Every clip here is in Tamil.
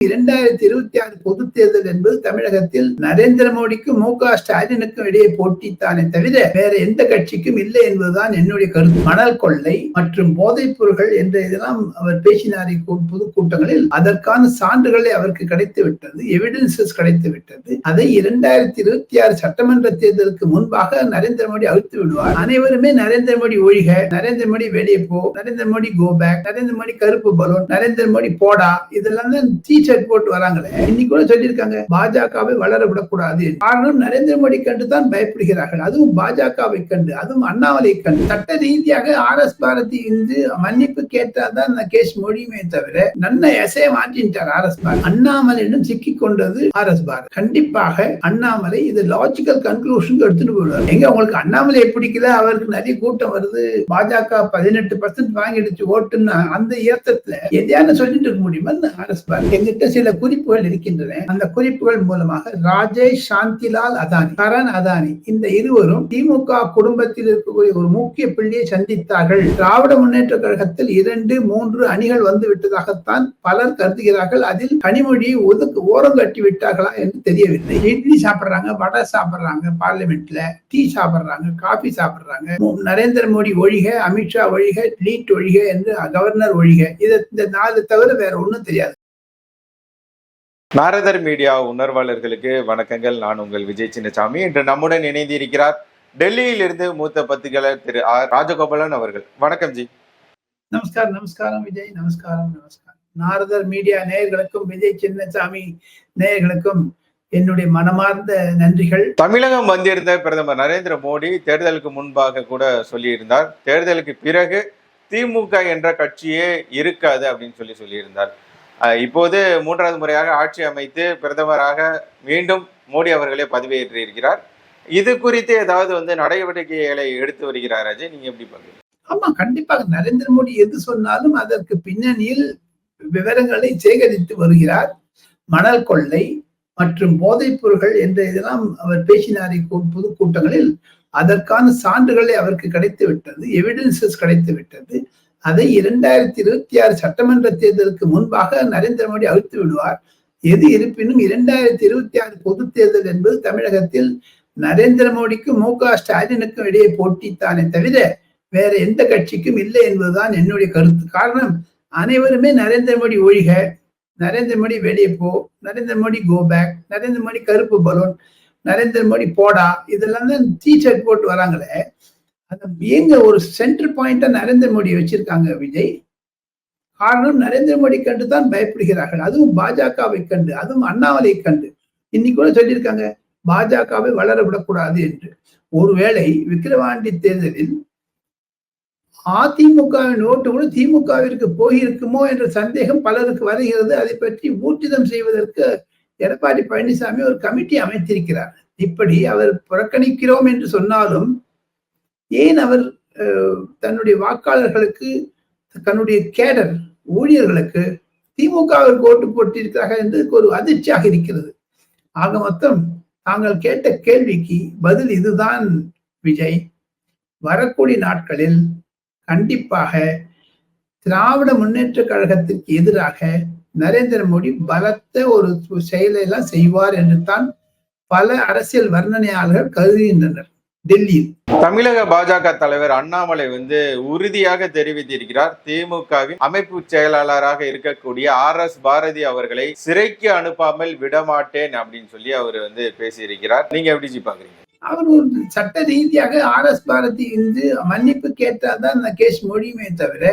இரண்டாயிரத்தி இருபத்தி ஆறு பொது தேர்தல் என்பது தமிழகத்தில் நரேந்திர மோடிக்கும் மு க ஸ்டாலினுக்கும் இடையே போட்டித்தானே தவிர வேற எந்த கட்சிக்கும் இல்லை என்பதுதான் என்னுடைய கருத்து. மணல் கொள்ளை மற்றும் போதைப் பொருள்கள் என்ற இதெல்லாம் அவர் பேசினார் பொதுக்கூட்டங்களில் அதற்கான சான்றுகளை அவருக்கு கிடைத்து விட்டது எவிடன்சஸ் கிடைத்து விட்டது. அதை இரண்டாயிரத்தி இருபத்தி ஆறு சட்டமன்ற தேர்தலுக்கு முன்பாக நரேந்திர மோடி அழுத்து விடுவார். அனைவருமே நரேந்திர மோடி ஒழிக நரேந்திர மோடி வெளியே போ நரேந்திர மோடி கோ பேக் நரேந்திர மோடி கருப்பு பலூன் நரேந்திர மோடி போடா இதெல்லாம் தான் ஷர்ட் போட்டு வராங்களே இன்னைக்கு கூட சொல்லியிருக்காங்க பாஜகவை வளர விடக்கூடாது. காரணம் நரேந்திர மோடி கண்டு தான் பயப்படுகிறார்கள். அதுவும் பாஜகவை கண்டு அதுவும் அண்ணாமலை கண்டு. சட்ட ரீதியாக ஆர் எஸ் பாரதி இன்று மன்னிப்பு கேட்டாதான் அந்த கேஸ் முடியுமே தவிர நன்ன எசைய மாற்றிட்டார் ஆர் எஸ் பாரதி. அண்ணாமலையிடம் சிக்கி கொண்டது ஆர் எஸ் பாரதி. கண்டிப்பாக அண்ணாமலை இது லாஜிக்கல் கன்க்ளூஷன் எடுத்துட்டு போயிடுவார். எங்க உங்களுக்கு அண்ணாமலை பிடிக்கல? அவருக்கு நிறைய கூட்டம் வருது. பாஜக பதினெட்டு பர்சன்ட் வாங்கிடுச்சு ஓட்டுன்னா அந்த ஏத்தத்துல எதையான சொல்லிட்டு இருக்க முடியுமா? R S Bharathi. குறிப்பிட்ட சில குறிப்புகள் இருக்கின்றன. அந்த குறிப்புகள் மூலமாக ராஜேஷ் சாந்திலால் அதானி கரண் அதானி இந்த இருவரும் திமுக குடும்பத்தில் இருக்கக்கூடிய ஒரு முக்கிய பிள்ளையை சந்தித்தார்கள். திராவிட முன்னேற்ற கழகத்தில் இரண்டு மூன்று அணிகள் வந்து விட்டதாகத்தான் பலர் கருதுகிறார்கள். அதில் கனிமொழியை ஒதுக்கு ஓரம் கட்டி விட்டார்களா என்று தெரியவில்லை. இட்லி சாப்பிடுறாங்க வடை சாப்பிடுறாங்க பார்லிமெண்ட்ல டீ சாப்பிடுறாங்க காபி சாப்பிடுறாங்க. நரேந்திர மோடி ஒழிக அமித்ஷா ஒழிக லீட் ஒழிக என்று கவர்னர் ஒழிக. இதை இந்த நாலு தவிர வேற ஒண்ணும் தெரியாது. நாரதர் மீடியா உணர்வாளர்களுக்கு வணக்கங்கள். நான் உங்கள் விஜய் சின்னசாமி. இன்று நம்முடன் இணைந்து இருக்கிறார் டெல்லியில் இருந்து மூத்த பத்திரிகையாளர் திரு ஆர் ராஜகோபாலன் அவர்கள். வணக்கம் ஜி. நமஸ்காரம் நமஸ்காரம் விஜய். நமஸ்காரம் நமஸ்காரம். நாரதர் மீடியா நேயர்களுக்கும் விஜய் சின்னசாமி நேயர்களுக்கும் என்னுடைய மனமார்ந்த நன்றிகள். தமிழகம் வந்திருந்த பிரதமர் நரேந்திர மோடி தேர்தலுக்கு முன்பாக கூட சொல்லியிருந்தார். தேர்தலுக்கு பிறகு திமுக என்ற கட்சியே இருக்காது அப்படின்னு சொல்லி சொல்லியிருந்தார். இப்போது மூன்றாவது முறையாக ஆட்சி அமைத்து பிரதமராக மீண்டும் மோடி அவர்களே பதவியேற்று இருக்கிறார் இது குறித்து ஏதாவது வந்து நடவடிக்கைகளை எடுத்து வருகிறார் அஜய் நீங்க எப்படி பாக்குறீங்க ஆமா கண்டிப்பாக. நரேந்திர மோடி எது சொன்னாலும் அதற்கு பின்னணியில் விவரங்களை சேகரித்து வருகிறார். மணல் கொள்ளை மற்றும் போதைப் பொருள்கள் என்ற இதெல்லாம் அவர் பேசினார் பொதுக்கூட்டங்களில். அதற்கான சான்றுகளை அவருக்கு கிடைத்து விட்டது எவிடன்சஸ் கிடைத்து விட்டது அதை இரண்டாயிரத்தி இருபத்தி ஆறு சட்டமன்ற தேர்தலுக்கு முன்பாக நரேந்திர மோடி அழித்து விடுவார். எது இருப்பினும் இரண்டாயிரத்தி இருபத்தி ஆறு பொது தேர்தல் என்பது தமிழகத்தில் நரேந்திர மோடிக்கும் மு க ஸ்டாலினுக்கும் இடையே போட்டித்தானே தவிர வேற எந்த கட்சிக்கும் இல்லை என்பதுதான் என்னுடைய கருத்து. காரணம் அனைவருமே நரேந்திர மோடி ஒழிக நரேந்திர மோடி வெளியே போ நரேந்திர மோடி கோ பேக் நரேந்திர மோடி கருப்பு பலூன் நரேந்திர மோடி போடா இதெல்லாம் தான் டீ ஷர்ட் போட்டு வராங்களே. அந்த எங்க ஒரு சென்டர் பாயிண்டா நரேந்திர மோடி வச்சிருக்காங்க விஜய். காரணம் நரேந்திர மோடி கண்டு தான் பயப்படுகிறார்கள். அதுவும் பாஜகவை கண்டு அதுவும் அண்ணாமலை கண்டு. இன்னைக்கு கூட சொல்லியிருக்காங்க பாஜகவை வளர விடக்கூடாது என்று. ஒருவேளை விக்கிரவாண்டி தேர்தலில் அதிமுகவின் ஓட்டு கூட திமுகவிற்கு போயிருக்குமோ என்ற சந்தேகம் பலருக்கு வருகிறது. அதை பற்றி ஊர்ஜிதம் செய்வதற்கு எடப்பாடி பழனிசாமி ஒரு கமிட்டி அமைத்திருக்கிறார். இப்படி அவர் புறக்கணிக்கிறோம் என்று சொன்னாலும் ஏன் அவர் தன்னுடைய வாக்காளர்களுக்கு தன்னுடைய கேடர் ஊழியர்களுக்கு திமுகவிற்கு ஓட்டு போட்டிருக்கிறார்கள் என்று ஒரு அதிர்ச்சியாக இருக்கிறது. ஆக மொத்தம் தாங்கள் கேட்ட கேள்விக்கு பதில் இதுதான் விஜய். வரக்கூடிய நாட்களில் கண்டிப்பாக திராவிட முன்னேற்ற கழகத்திற்கு எதிராக நரேந்திர மோடி பலத்த ஒரு செயலை எல்லாம் செய்வார் என்று தான் பல அரசியல் வர்ணனையாளர்கள் கருதுகின்றனர். டெல்லியில் தமிழக பாஜக தலைவர் அண்ணாமலை வந்து உறுதியாக தெரிவித்திருக்கிறார். திமுகவின் அமைப்பு செயலாளராக இருக்கக்கூடிய ஆர் எஸ் பாரதி அவர்களை சிறைக்கு அனுப்பாமல் விடமாட்டேன் அப்படின்னு சொல்லி அவர் வந்து பேசியிருக்கிறார். நீங்க எப்படி பாக்குறீங்க? அவர் ஒரு சட்ட ரீதியாக ஆர் எஸ் பாரதி இன்று மன்னிப்பு கேட்டாதான் அந்த கேஸ் முடியுமே தவிர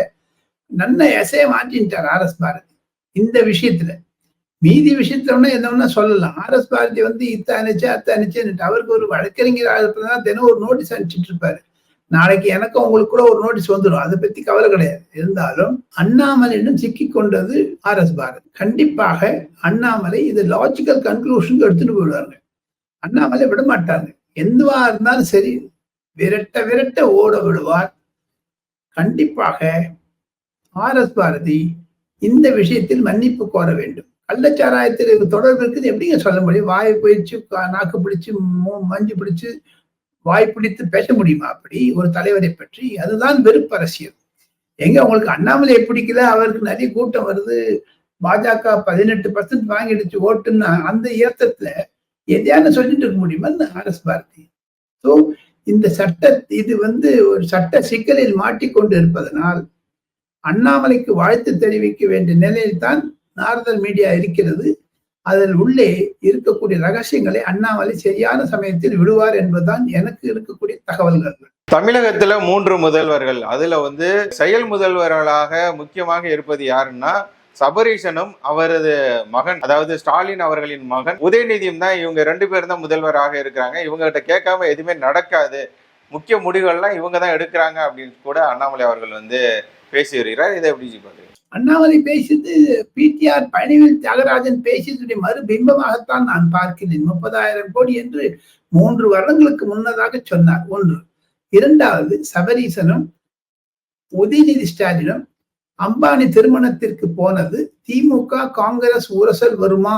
நன்ன எசைய மாற்றிட்டார் ஆர் எஸ் பாரதி. இந்த விஷயத்துல. மீதி விஷயத்தோட என்ன சொல்லலாம். ஆர் எஸ் பாரதி வந்து இத்த அனுச்சு அத்த அனுச்சுன்னு அவருக்கு ஒரு வழக்கறிஞர் தான் தினம் ஒரு நோட்டீஸ் அனுப்பிச்சிட்டு இருப்பாரு. நாளைக்கு எனக்கும் உங்களுக்கு கூட ஒரு நோட்டீஸ் வந்துடும் அதை பத்தி கவலை கிடையாது. இருந்தாலும் அண்ணாமலையிடம் சிக்கி கொண்டது ஆர் எஸ் பாரதி கண்டிப்பாக அண்ணாமலை இது லாஜிக்கல் கன்க்ளூஷனுக்கு எடுத்துட்டு போயிடுவாங்க அண்ணாமலை விட மாட்டாங்க எதுவா இருந்தாலும் சரி விரட்ட விரட்ட ஓட விடுவார். கண்டிப்பாக ஆர் எஸ் பாரதி இந்த விஷயத்தில் மன்னிப்பு கோர வேண்டும். கள்ளச்சாராயத்தில் தொடர்பு இருக்குது. எப்படிங்க சொல்ல முடியும்? வாயை போயிடுச்சு நாக்கு பிடிச்சு மஞ்சு பிடிச்சு வாய் பிடித்து பேச முடியுமா? அப்படி ஒரு தலைவரை பற்றி. அதுதான் வெறுப்பு அரசியல். எங்க உங்களுக்கு அண்ணாமலையை பிடிக்கல? அவருக்கு நிறைய கூட்டம் வருது. பாஜக பதினெட்டு பர்சன்ட் வாங்கிடுச்சு ஓட்டுன்னா அந்த ஏத்தத்துல எதையான சொல்லிட்டு இருக்க முடியுமா? ஆர்எஸ் பாரதி ஸோ இந்த சட்ட இது வந்து ஒரு சட்ட சிக்கலில் மாட்டிக்கொண்டு இருப்பதனால் அண்ணாமலைக்கு வாழ்த்து தெரிவிக்க வேண்டிய நிலையில்தான் நார்தல் மீடியா இருக்கிறது அதில் உள்ளே இருக்கக்கூடிய ரகசியங்களை அண்ணாமலை சரியான சமயத்தில் விடுவார் என்பதுதான் எனக்கு இருக்கக்கூடிய தகவல்கள். தமிழகத்துல மூன்று முதல்வர்கள். அதுல வந்து செயல் முதல்வர்களாக முக்கியமாக இருப்பது யாருன்னா சபரீஷனும் அவரது மகன் அதாவது ஸ்டாலின் அவர்களின் மகன். உதயநிதியும் தான் இவங்க ரெண்டு பேரும் தான் முதல்வராக இருக்கிறாங்க. இவங்க கிட்ட கேட்காம எதுவுமே நடக்காது. முக்கிய முடிவுகள்லாம் இவங்க தான் எடுக்கிறாங்க அப்படின்னு கூட அண்ணாமலை அவர்கள் வந்து பேசி வருகிறார் இதை எப்படி பாக்குறீங்க அண்ணாமலை பேசியது பிடிஆர் பழனிவேல் தியாகராஜன் பேசியதுடைய மறுபிம்பமாகத்தான் நான் பார்க்கிறேன். முப்பதாயிரம் கோடி என்று மூன்று வருடங்களுக்கு முன்னதாக சொன்னார். ஒன்று. இரண்டாவது சபரீசனும் உதயநிதி ஸ்டாலினும் அம்பானி திருமணத்திற்கு போனது திமுக காங்கிரஸ் உரசல் வருமா?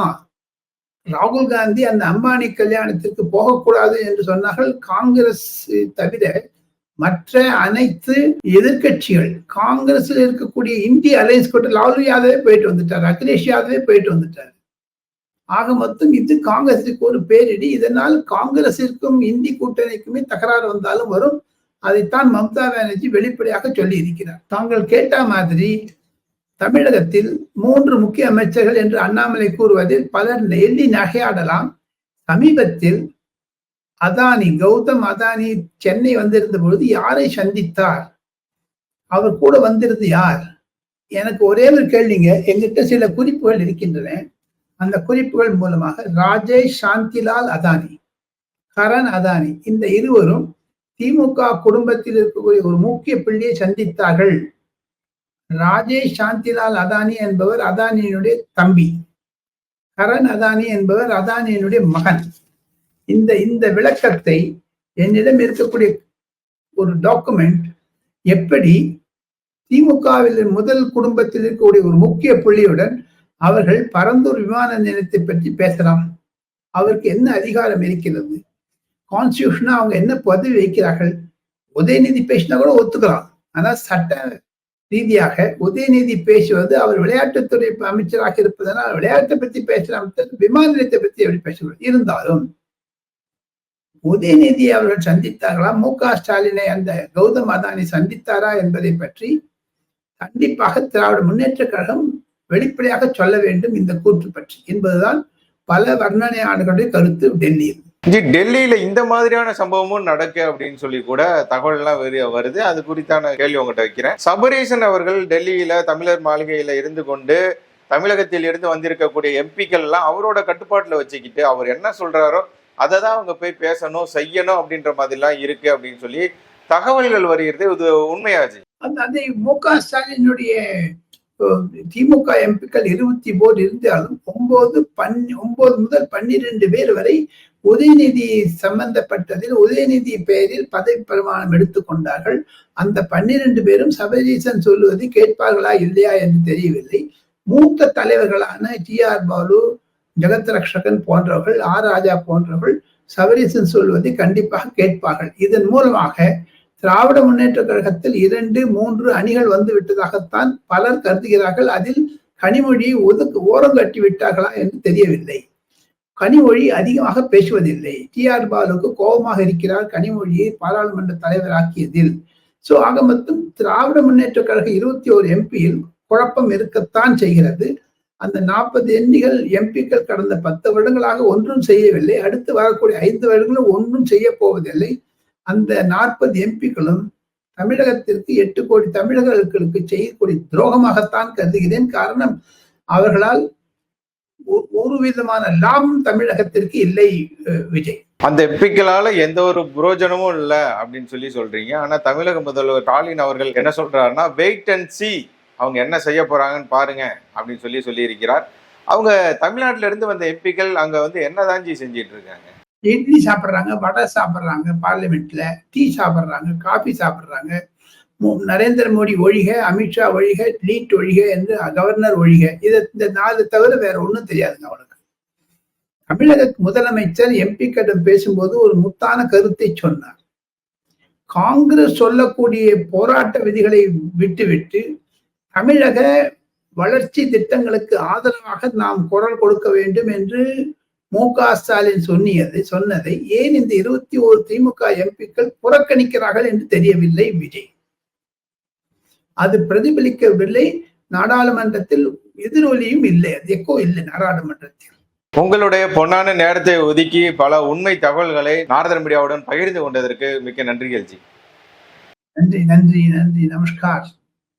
ராகுல் காந்தி அந்த அம்பானி கல்யாணத்திற்கு போகக்கூடாது என்று சொன்னார்கள். காங்கிரஸ் தவிர மற்ற அனைத்து எதிர்கட்சிகள் காங்கிரஸில் இருக்கக்கூடிய இந்திய அலையன்ஸ் கூட்ட லாலு யாதவே போயிட்டு வந்துட்டார் அகிலேஷ் யாதவே போயிட்டு வந்துட்டார். ஆக மொத்தம் இது காங்கிரஸுக்கு ஒரு பேரிடி. இதனால் காங்கிரசிற்கும் இந்தி கூட்டணிக்குமே தகராறு வந்தாலும் வரும். அதைத்தான் மம்தா பானர்ஜி வெளிப்படையாக சொல்லி இருக்கிறார் தாங்கள் கேட்ட மாதிரி தமிழகத்தில் மூன்று முக்கிய அமைச்சர்கள் என்று அண்ணாமலை கூறுவதில் பலர் எள்ளி நகையாடலாம். சமீபத்தில் அதானி கௌதம் அதானி சென்னை வந்திருந்த பொழுது யாரை சந்தித்தார்? அவர் கூட வந்திருந்து யார்? எனக்கு ஒரே ஒரு கேள்விங்க. எங்கிட்ட சில குறிப்புகள் இருக்கின்றன. அந்த குறிப்புகள் மூலமாக ராஜேஷ் சாந்திலால் அதானி கரண் அதானி இந்த இருவரும் திமுக குடும்பத்தில் இருக்கக்கூடிய ஒரு முக்கிய பிள்ளையை சந்தித்தார்கள். ராஜேஷ் சாந்திலால் அதானி என்பவர் அதானியினுடைய தம்பி. கரண் அதானி என்பவர் அதானியினுடைய மகன். இந்த இந்த விளக்கத்தை என்னிடம் இருக்கக்கூடிய ஒரு டாக்குமெண்ட் எப்படி திமுகவில் முதல் குடும்பத்தில் இருக்கக்கூடிய ஒரு முக்கிய புள்ளியுடன் அவர்கள் பரந்தூர் விமான நிலையத்தை பற்றி பேசலாம். அவருக்கு என்ன அதிகாரம் இருக்கிறது? கான்ஸ்டியூஷனா அவங்க என்ன பதவி வைக்கிறார்கள்? உதயநிதி பேசினா கூட ஒத்துக்கலாம். ஆனா சட்ட ரீதியாக உதயநிதி பேசுவது அவர் விளையாட்டுத்துறை அமைச்சராக இருப்பதனால் விளையாட்டை பத்தி பேசலாம். விமான நிலையத்தை பத்தி எப்படி பேசக்கூடாது இருந்தாலும் உதயநிதி அவர்கள் சந்தித்தார்களா? மு க. ஸ்டாலினை அந்த கௌதம் அதானி சந்தித்தாரா என்பதை பற்றி கண்டிப்பாக திராவிட முன்னேற்ற கழகம் வெளிப்படையாக சொல்ல வேண்டும் இந்த கூற்று பற்றி. என்பதுதான் பல வர்ணனையாளர்களுடைய கருத்து டெல்லியில். ஜி டெல்லியில இந்த மாதிரியான சம்பவமும் நடக்கு அப்படின்னு சொல்லி கூட தகவல் எல்லாம் வருது. அது குறித்தான கேள்வி உங்ககிட்ட வைக்கிறேன். சபரீசன் அவர்கள் டெல்லியில தமிழர் மாளிகையில இருந்து கொண்டு தமிழகத்தில் இருந்து வந்திருக்கக்கூடிய எம்பிக்கள் எல்லாம் அவரோட கட்டுப்பாட்டுல வச்சுக்கிட்டு அவர் என்ன சொல்றாரோ அதை தான் அவங்க போய் பேசணும் செய்யணும் அப்படின்ற மாதிரிலாம் இருக்கு அப்படின்னு சொல்லி தகவல்கள் வருகிறது. இது உண்மையாச்சு அந்த அந்த மு க ஸ்டாலினுடைய திமுக எம்பிக்கள் இருபத்தி போர் இருந்தாலும் ஒன்பது பன் ஒன்பது முதல் பன்னிரெண்டு பேர் வரை உதயநிதி சம்பந்தப்பட்டதில் உதயநிதி பெயரில் பதவி பிரமாணம் எடுத்துக்கொண்டார்கள் அந்த பன்னிரண்டு பேரும் சபரீசன் சொல்லுவது கேட்பார்களா இல்லையா என்று தெரியவில்லை. மூத்த தலைவர்களான டி ஆர் பாலு ஜெகத் ரக்ஷகன் போன்றவர்கள் ஆர் ராஜா போன்றவர்கள் சபரிசன் சொல்வதை கண்டிப்பாக கேட்பார்கள். இதன் மூலமாக திராவிட முன்னேற்ற கழகத்தில் இரண்டு மூன்று அணிகள் வந்து விட்டதாகத்தான் பலர் கருதுகிறார்கள். அதில் கனிமொழி ஒதுக்கு ஓரம் கட்டி விட்டார்களா என்று தெரியவில்லை. கனிமொழி அதிகமாக பேசுவதில்லை. டி ஆர் பாலுக்கு கோபமாக இருக்கிறார். கனிமொழியை பாராளுமன்ற தலைவராக்கியதில். சோ ஆக மொத்தம் திராவிட முன்னேற்ற கழக இருபத்தி ஓரு எம்பியில் குழப்பம் இருக்கத்தான் செய்கிறது. அந்த நாற்பது எண்ணிகள் எம்பிக்கள் கடந்த பத்து வருடங்களாக ஒன்றும் செய்யவில்லை. அடுத்து வரக்கூடிய ஐந்து வருடங்களும் ஒன்றும் செய்ய போவதில்லை. அந்த நாற்பது எம்பிக்களும் தமிழகத்திற்கு எட்டு கோடி தமிழர்களுக்கு செய்யக்கூடிய துரோகமாகத்தான் கருதுகிறேன். காரணம் அவர்களால் ஒரு விதமான லாபம் தமிழகத்திற்கு இல்லை விஜய். அந்த எம்பிக்களால எந்த ஒரு புரோஜனமும் இல்லை அப்படின்னு சொல்லி சொல்றீங்க. ஆனா தமிழக முதல்வர் ஸ்டாலின் அவர்கள் என்ன சொல்றாருன்னா வெயிட் அண்ட் சி அவங்க என்ன செய்ய போறாங்கன்னு பாருங்க அப்படின்னு சொல்லி சொல்லி இருக்கிறார் அவங்க தமிழ்நாட்டில இருந்து வந்த எம்பிக்கள் அங்க வந்து என்னதான் ஜி செஞ்சிட்டு இருக்காங்க? இட்லி சாப்பிட்றாங்க வடை சாப்பிட்றாங்க பார்லிமெண்ட்ல டீ சாப்பிட்றாங்க காஃபி சாப்பிட்றாங்க. நரேந்திர மோடி ஒழிக அமித்ஷா ஒழிக லீட் ஒழிக என்று கவர்னர் ஒழிக. இதை இந்த நாலு தவிர வேற ஒன்றும் தெரியாதுங்க அவனுக்கு தமிழக முதலமைச்சர் எம்பிக்களிடம் பேசும்போது ஒரு முத்தான கருத்தை சொன்னார். காங்கிரஸ் சொல்லக்கூடிய போராட்ட விதிகளை விட்டுவிட்டு தமிழக வளர்ச்சி திட்டங்களுக்கு ஆதரவாக நாம் குரல் கொடுக்க வேண்டும் என்று மு க ஸ்டாலின் சொன்னியது சொன்னதை ஏன் இந்த இருபத்தி ஓரு திமுக எம்பிக்கள் புறக்கணிக்கிறார்கள் என்று தெரியவில்லை விஜய். அது பிரதிபலிக்கவில்லை. நாடாளுமன்றத்தில் எதிரொலியும் இல்லை அது எக்கோ இல்லை நாடாளுமன்றத்தில். உங்களுடைய பொன்னான நேரத்தை ஒதுக்கி பல உண்மை தகவல்களை நாரதர் மீடியாவுடன் பகிர்ந்து கொண்டதற்கு மிக்க நன்றிகள் ஜி. நன்றி நன்றி நன்றி. நமஸ்கார்.